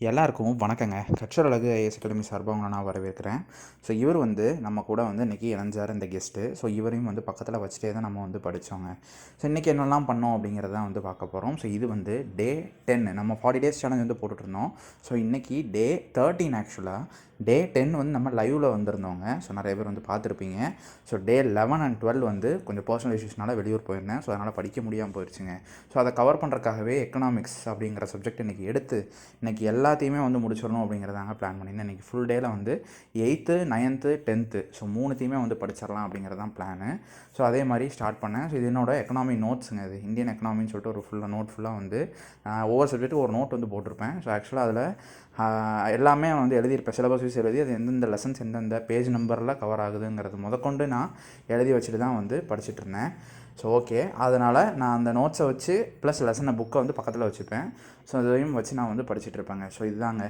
எல்லாருக்கும் வணக்கங்க. கற்றல் அழகு ஐஎஸ் அகாடமி சார்பாக உங்களை நான் வரவேற்கிறேன். ஸோ இவர் வந்து நம்ம கூட வந்து இன்றைக்கி இணைஞ்சார் இந்த கெஸ்ட்டு ஸோ இவரையும் வந்து பக்கத்தில் வச்சுட்டே தான் நம்ம வந்து படித்தோங்க ஸோ இன்றைக்கி என்னெல்லாம் பண்ணோம் அப்படிங்கிறத வந்து பார்க்க போகிறோம் ஸோ இது வந்து டே டென் நம்ம ஃபார்ட்டி டேஸ் சேலஞ்ச் வந்து போட்டுட்ருந்தோம். ஸோ இன்றைக்கி டே தேர்ட்டீன் ஆக்சுவலாக டே டென் வந்து நம்ம லைவில் வந்திருந்தோங்க. ஸோ நிறைய பேர் வந்து பார்த்துருப்பீங்க. So day eleven and twelve வந்து கொஞ்சம் பர்சனல் இஷ்யூஸ்னால வெளியூர் போயிருந்தேன். ஸோ அதனால் படிக்க முடியாமல் போயிடுச்சுங்க ஸோ அதை கவர் பண்ணுறக்காகவே எக்கனாமிக்ஸ் அப்படிங்கிற சப்ஜெக்ட் இன்றைக்கி எடுத்து இன்றைக்கி எல்லாத்தையுமே வந்து முடிச்சிடணும் அப்படிங்கிறதாங்க பிளான் பண்ணியிருந்தேன். இன்றைக்கி ஃபுல் டேயில் வந்து எயித்து நைன்த்து டென்த்து ஸோ மூணுத்தையுமே வந்து படிச்சிடலாம் அப்படிங்கிறது தான் பிளானு ஸோ அதே மாதிரி ஸ்டார்ட் பண்ணேன். ஸோ இது என்னோட எக்கனாமி நோட்ஸுங்க இது. இந்தியன் எக்கனாமின்னு சொல்லிட்டு ஒரு ஃபுல்லாக நோட் ஃபுல்லாக வந்து ஒவ்வொரு சப்ஜெக்ட்டு ஒரு நோட் வந்து போட்டிருப்பேன். ஸோ ஆக்சுவலாக அதில் எல்லாமே வந்து எழுதியிருப்பேன். சிலபஸ் வைஸ் எழுதி அது எந்தெந்த லெசன்ஸ் எந்தெந்த பேஜ் நம்பரில் கவர் ஆகுதுங்கிறது முதற்கொண்டு நான் எழுதி வச்சுட்டு தான் வந்து படிச்சுட்டு இருந்தேன். ஸோ ஓகே அதனால் நான் அந்த நோட்ஸை வச்சு ப்ளஸ் லெசனை புக்கை வந்து பக்கத்தில் வச்சுப்பேன். ஸோ இதையும் வச்சு நான் வந்து படிச்சுட்டு இருப்பேங்க. ஸோ இதுதாங்க.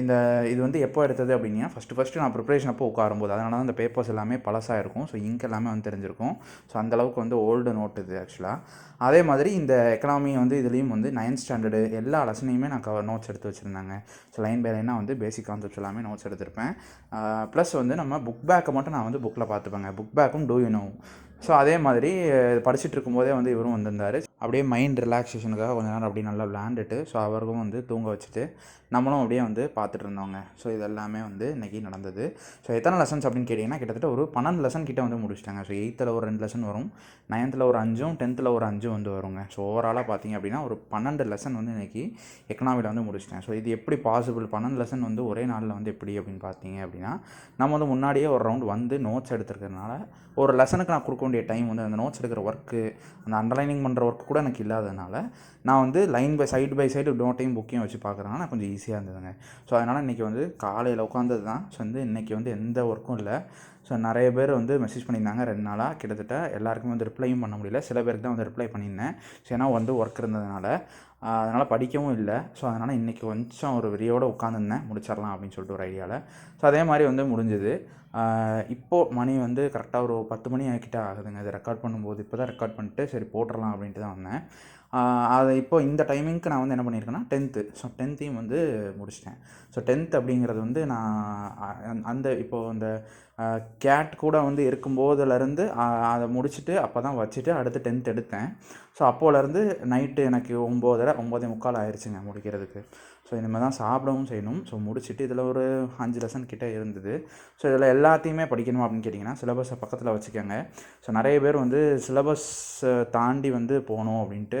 இந்த இது வந்து எப்போ எடுத்தது அப்படின்னா ஃபஸ்ட்டு ஃபஸ்ட்டு நான் ப்ரிப்பரேஷன் அப்போ உட்காரும்போது அதனால தான் அந்த பேப்பர்ஸ் எல்லாமே பழசாக இருக்கும். ஸோ இங்க் எல்லாமே வந்து தெரிஞ்சிருக்கும். ஸோ அந்தளவுக்கு வந்து ஓல்டு நோட் இது ஆக்சுவலாக அதே மாதிரி இந்த எக்கனாமி வந்து இதுலேயும் வந்து நைன்த் ஸ்டாண்டர்டு எல்லா லெசனையுமே நான் கவர் நோட்ஸ் எடுத்து வச்சுருந்தாங்க. ஸோ லைன் பை லைனாக வந்து பேசிக் கான்செப்ட்ஸ் எல்லாமே நோட்ஸ் எடுத்திருப்பேன். ப்ளஸ் வந்து நம்ம புக் பேக்கை மட்டும் நான் வந்து புக்கில் பார்த்துப்பேங்க. புக் பேக்கும் டூ யூ நோ ஸோ அதே மாதிரி படிச்சுட்டு இருக்கும்போதே வந்து இவரும் வந்திருந்தார். அப்படியே மைண்ட் ரிலாக்ஸேஷனுக்காக கொஞ்ச நேரம் அப்படியே நல்லா விளாண்டுட்டு ஸோ அவருக்கும் வந்து தூங்க வச்சுட்டு நம்மளும் அப்படியே வந்து பார்த்துட்டு இருந்தோங்க ஸோ இது எல்லாமே வந்து இன்றைக்கி நடந்தது. ஸோ எத்தனை லெசன்ஸ் அப்படின்னு கேட்டிங்கன்னா கிட்டத்தட்ட ஒரு பன்னெண்டு லெசன் கிட்ட வந்து முடிச்சிட்டாங்க. ஸோ எயித்தில் ஒரு ரெண்டு லெசன் வரும். நைன்த்தில் ஒரு அஞ்சும் டென்த்தில் ஒரு அஞ்சும் வந்து வருங்க. ஸோ ஓவராலாக பார்த்தீங்க அப்படின்னா ஒரு பன்னெண்டு லெசன் வந்து இன்றைக்கி எக்கனாமியில் வந்து முடிச்சிட்டேன். ஸோ இது எப்படி பாசிபிள் பன்னெண்டு லெசன் வந்து ஒரே நாளில் வந்து எப்படி அப்படின்னு பார்த்தீங்க அப்படின்னா நம்ம வந்து முன்னாடியே ஒரு ரவுண்ட் வந்து நோட்ஸ் எடுத்துருக்கிறதுனால ஒரு லெசனுக்கு நான் கொடுக்க வேண்டிய டைம் வந்து அந்த நோட்ஸ் எடுக்கிற ஒர்க்கு அந்த அண்டர்லைனிங் பண்ணுற ஒர்க் கூட எனக்கு இல்லாததுனால நான் வந்து line by side by side நோட்டையும் புக்கையும் வச்சு பார்க்குறேன்னா கொஞ்சம் பிஸியாக இருந்ததுங்க. ஸோ அதனால் இன்றைக்கி வந்து காலையில் உட்காந்தது தான். ஸோ வந்து இன்றைக்கி வந்து எந்த ஒர்க்கும் இல்லை. ஸோ நிறைய பேர் வந்து மெசேஜ் பண்ணியிருந்தாங்க ரெண்டு நாளாக கிட்டத்தட்ட எல்லாருக்குமே வந்து ரிப்ளையும் பண்ண முடியல. சில பேருக்கு தான் வந்து ரிப்ளை பண்ணியிருந்தேன். ஸோ ஏன்னா வந்து ஒர்க் இருந்ததுனால. அதனால் படிக்கவும் இல்லை. ஸோ அதனால் இன்றைக்கி கொஞ்சம் ஒரு வெறியோடு உட்காந்துருந்தேன் முடிச்சிடலாம் அப்படின்னு சொல்லிட்டு ஒரு ஐடியாவில் ஸோ அதே மாதிரி வந்து முடிஞ்சுது. இப்போது மணி வந்து கரெக்டாக ஒரு பத்து மணி ஆகிக்கிட்ட ஆகுதுங்க. அது ரெக்கார்ட் பண்ணும்போது இப்போ தான் ரெக்கார்ட் பண்ணிட்டு சரி போட்டுடலாம் அப்படின்ட்டு தான் வந்தேன். அதை இப்போ இந்த டைமிங்க்கு நான் வந்து என்ன பண்ணியிருக்கேன்னா டென்த்து ஸோ டென்த்தையும் வந்து முடிச்சிட்டேன். ஸோ டென்த் அப்படிங்கிறது வந்து நான் அந்த இப்போது அந்த கேட் கூட வந்து இருக்கும்போதுலேருந்து அதை முடிச்சுட்டு அப்போ தான் வச்சுட்டு அடுத்து டென்த் எடுத்தேன். ஸோ அப்போலேருந்து நைட்டு எனக்கு ஒம்போதரை ஒம்போதே முக்கால் ஆயிடுச்சுங்க முடிக்கிறதுக்கு. ஸோ இனிமேல் தான் சாப்பிடவும் செய்யணும். ஸோ முடிச்சுட்டு இதில் ஒரு அஞ்சு லெசன் கிட்டே இருந்தது. ஸோ இதில் எல்லாத்தையுமே படிக்கணும் அப்படின்னு கேட்டிங்கன்னா சிலபஸை பக்கத்தில் வச்சுக்கோங்க. ஸோ நிறைய பேர் வந்து சிலபஸ் தாண்டி வந்து போகணும் அப்படின்ட்டு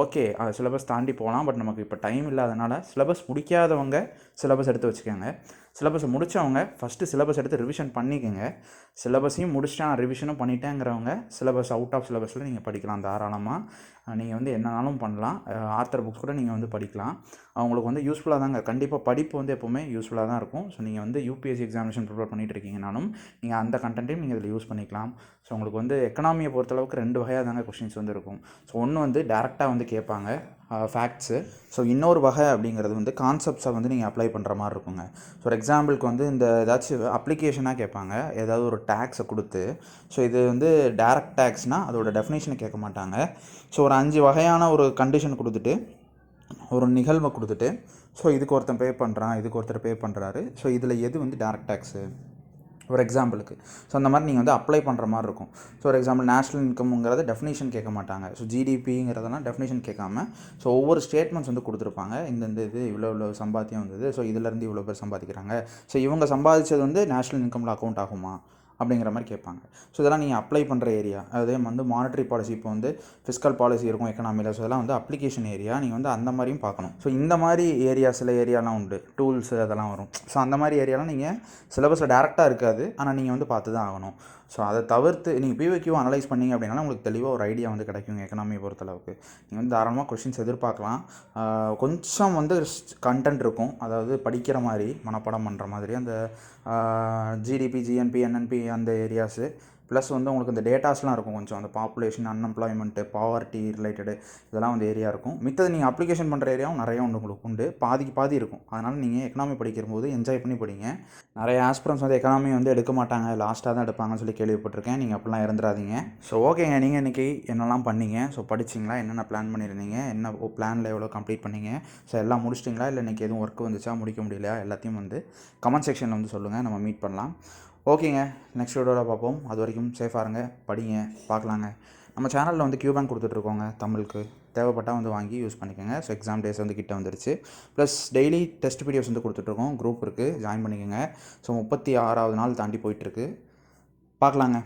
ஓகே சிலபஸ் தாண்டி போகலாம். பட் நமக்கு இப்போ டைம் இல்லாதனால சிலபஸ் முடிக்காதவங்க சிலபஸ் எடுத்து வச்சுக்கோங்க. சிலபஸை முடித்தவங்க ஃபஸ்ட்டு சிலபஸ் எடுத்து ரிவிஷன் பண்ணிக்கோங்க. சிலபஸையும் முடிச்சிட்டா நான் ரிவிஷனும் பண்ணிட்டேங்கிறவங்க சிலபஸ் அவுட் ஆஃப் சிலபஸில் நீங்கள் படிக்கலாம் தாராளமாக நீங்கள் வந்து என்னனாலும் பண்ணலாம். ஆத்தர் புக்ஸ் கூட நீங்கள் வந்து படிக்கலாம். அவங்களுக்கு வந்து யூஸ்ஃபுல்லாக தாங்க கண்டிப்பாக படிப்பு வந்து எப்போவுமே யூஸ்ஃபுல்லாக தான் இருக்கும். ஸோ நீங்கள் வந்து யூபிஎஸ்சி எக்ஸாமினேஷன் ப்ரிப்பேர் பண்ணிட்டு இருக்கீங்கனாலும் நீங்கள் அந்த கண்டென்ட்டையும் நீங்கள் இதில் யூஸ் பண்ணிக்கலாம். ஸோ உங்களுக்கு வந்து எக்கனாமியை பொறுத்தளவுக்கு ரெண்டு வகையாக தாங்க கொஷின்ஸ் வந்து இருக்கும். ஸோ ஒன்று வந்து டேரெக்டாக வந்து கேட்பாங்க ஃபேக்ட்ஸு ஸோ இன்னொரு வகை அப்படிங்கிறது வந்து கான்செப்ட்ஸை வந்து நீங்கள் அப்ளை பண்ணுற மாதிரி இருக்குங்க. ஃபார் எக்ஸாம்பிளுக்கு வந்து இந்த ஏதாச்சும் அப்ளிகேஷனாக கேட்பாங்க ஏதாவது ஒரு டேக்ஸை கொடுத்து. ஸோ இது வந்து டேரக்ட் டேக்ஸ்னால் அதோட டெஃபினேஷனை கேட்க மாட்டாங்க. ஸோ ஒரு அஞ்சு வகையான ஒரு கண்டிஷன் கொடுத்துட்டு ஒரு நிகழ்வை கொடுத்துட்டு ஸோ இதுக்கு ஒருத்தன் பே பண்ணுறான் இதுக்கு ஒருத்தர் பே பண்ணுறாரு ஸோ இதில் எது வந்து டேரக்ட் டேக்ஸு ஒரு எக்ஸாம்பிளுக்கு ஸோ அந்த மாதிரி நீங்கள் வந்து அப்ளை பண்ணுற மாதிரி இருக்கும். ஸோ ஒரு எக்ஸாம்பிள் நேஷ்னல் இன்கம்ங்கிறத டெஃபினேஷன் கேட்க மாட்டாங்க. ஸோ ஜிடிபிங்கிறதெல்லாம் டெஃபினேஷன் கேட்காம ஸோ ஒவ்வொரு ஸ்டேட்மெண்ட்ஸ் வந்து கொடுத்துருப்பாங்க. இந்தந்த இது இவ்வளோ இவ்வளோ சம்பாத்தியம் வந்தது. ஸோ இதுலேருந்து இவ்வளோ பேர் சம்பாதிக்கிறாங்க. ஸோ இவங்க சம்பாதிச்சது வந்து நேஷ்னல் இன்கமில் அக்கௌண்ட் ஆகுமா? அப்படிங்கிற மாதிரி கேட்பாங்க. ஸோ இதெல்லாம் நீங்கள் அப்ளை பண்ணுற ஏரியா அதே வந்து மானிட்டரி பாலிசி இப்போ வந்து ஃபிஸ்கல் பாலிசி இருக்கும் எக்கனாமியில் ஸோ இதெல்லாம் வந்து அப்ளிகேஷன் ஏரியா நீங்கள் வந்து அந்த மாதிரியும் பார்க்கணும். ஸோ இந்த மாதிரி ஏரியா சில ஏரியாலாம் உண்டு. டூல்ஸ் அதெல்லாம் வரும். ஸோ அந்த மாதிரி ஏரியாலாம் நீங்கள் சிலபஸில் டேரெக்டாக இருக்காது. ஆனால் நீங்கள் வந்து பார்த்து தான் ஆகணும். ஸோ அதை தவிர்த்து நீங்கள் பிவிக்யூ அனலைஸ் பண்ணீங்க அப்படின்னா உங்களுக்கு தெளிவாக ஒரு ஐடியா வந்து கிடைக்கும் எக்கனாமியை பொறுத்தளவுக்கு. நீங்கள் வந்து தாராளமாக கொஷின்ஸ் எதிர்பார்க்கலாம். கொஞ்சம் வந்து கண்டென்ட் இருக்கும். அதாவது படிக்கிற மாதிரி மனப்பாடம் பண்ணுற மாதிரி அந்த ஜிடிபி ஜிஎன்பி என்என்பி அந்த ஏரியாஸு ப்ளஸ் வந்து உங்களுக்கு இந்த டேட்டாஸ்லாம் இருக்கும் கொஞ்சம் அந்த பாப்புலேஷன் அன்எம்ப்ளாய்மெண்ட்டு பாவர்ட்டி ரிலேட்டடு இதெல்லாம் வந்து ஏரியா இருக்கும். மித்தது நீங்கள் அப்ளிகேஷன் பண்ணுற ஏரியாவும் நிறைய உண்டு உங்களுக்கு உண்டு. பாதிக்கு பாதி இருக்கும். அதனால் நீங்கள் எக்கனாமி படிக்கும்போது என்ஜாய் பண்ணி படிங்க. நிறைய ஆஸ்பிரன்ஸ் வந்து எக்கனாமி வந்து எடுக்க மாட்டாங்க. லாஸ்ட்டாக தான் எடுப்பாங்கன்னு சொல்லி கேள்விப்பட்டிருக்கேன். நீங்கள் அப்படிலாம் இருந்துடாதீங்க ஸோ ஓகேங்க நீங்கள் இன்றைக்கி என்னெல்லாம் பண்ணீங்க? ஸோ படிச்சிங்களா? என்னென்ன பிளான் பண்ணியிருந்தீங்க? என்ன பிளானில் எவ்வளோ கம்ப்ளீட் பண்ணீங்க? ஸோ எல்லாம் முடிச்சிட்டிங்களா? இல்லை இன்றைக்கி எதுவும் ஒர்க் வந்துச்சா? முடிக்க முடியலையா? எல்லாத்தையும் வந்து கமெண்ட் செக்ஷனில் வந்து சொல்லுங்கள் நம்ம மீட் பண்ணலாம். ஓகேங்க. நெக்ஸ்ட் வீடியோவில் பார்ப்போம். அது வரைக்கும் சேஃபாக இருங்க. படிங்க. பார்க்கலாங்க. நம்ம சேனலில் வந்து கியூ பேங்க் கொடுத்துட்ருக்கோங்க. தமிழுக்கு. தேவைப்பட்டால் வந்து வாங்கி யூஸ் பண்ணிக்கோங்க. ஸோ எக்ஸாம் டேஸ் வந்து கிட்ட வந்துருச்சு. ப்ளஸ் டெய்லி டெஸ்ட் வீடியோஸ் வந்து கொடுத்துட்ருக்கோம். குரூப் இருக்குது ஜாயின் பண்ணிக்கோங்க. ஸோ முப்பத்தி ஆறாவது நாள் தாண்டி போயிட்டுருக்கு பார்க்கலாங்க.